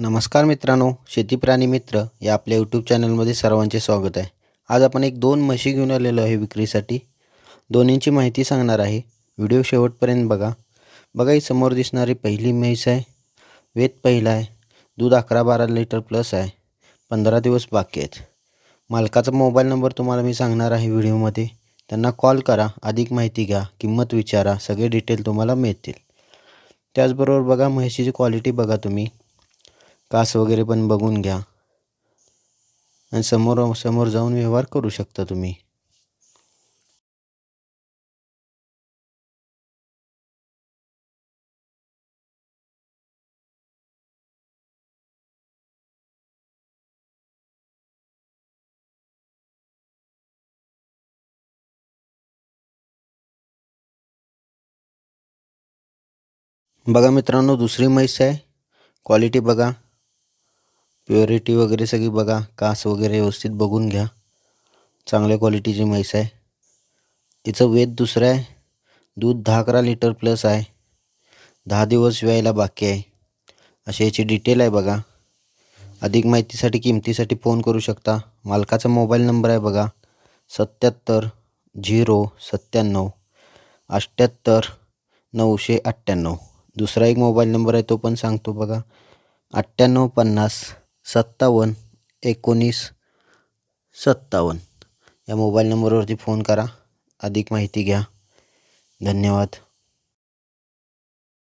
नमस्कार मित्रांनो शेती प्राणी मित्र या आपल्या यूट्यूब चॅनलमध्ये सर्वांचे स्वागत आहे. आज आपण एक दोन म्हशी घेऊन आलेलो आहे विक्रीसाठी. दोन्हींची माहिती सांगणार आहे. व्हिडिओ शेवटपर्यंत बघा. बघा ही समोर दिसणारी पहिली म्हैस आहे. वेत पहिला आहे. दूध अकरा बारा लिटर प्लस आहे. पंधरा दिवस बाकी आहेत. मालकाचा मोबाईल नंबर तुम्हाला मी सांगणार आहे व्हिडिओमध्ये. त्यांना कॉल करा अधिक माहिती घ्या किंमत विचारा सगळे डिटेल तुम्हाला मिळतील. त्याचबरोबर बघा म्हशीची क्वालिटी बघा तुम्ही. कास वगैरे पण बघून घ्या. आणि समोर समोर जाऊन व्यवहार करू शकता तुम्ही. बघा मित्रांनो दुसरी म्हैस आहे. क्वालिटी बघा. प्युअरिटी वगैरे सगळी बघा. कास वगैरे व्यवस्थित बघून घ्या. चांगल्या क्वालिटीची म्हैस आहे. तिचं वेद दुसरं आहे. दूध दहा अकरा लिटर प्लस आहे. दहा दिवस व्यायला बाकी आहे. अशी याची डिटेल आहे बघा. अधिक माहितीसाठी किमतीसाठी फोन करू शकता. मालकाचा मोबाईल नंबर आहे बघा. सत्याहत्तर झिरो सत्त्याण्णव अठ्ठ्याहत्तर नऊशे अठ्ठ्याण्णव. दुसरा एक मोबाईल नंबर आहे तो पण सांगतो बघा. अठ्ठ्याण्णव पन्नास सत्तावन्न एकोणीस सत्तावन्न. या मोबाईल नंबरवरती फोन करा. अधिक माहिती घ्या. धन्यवाद.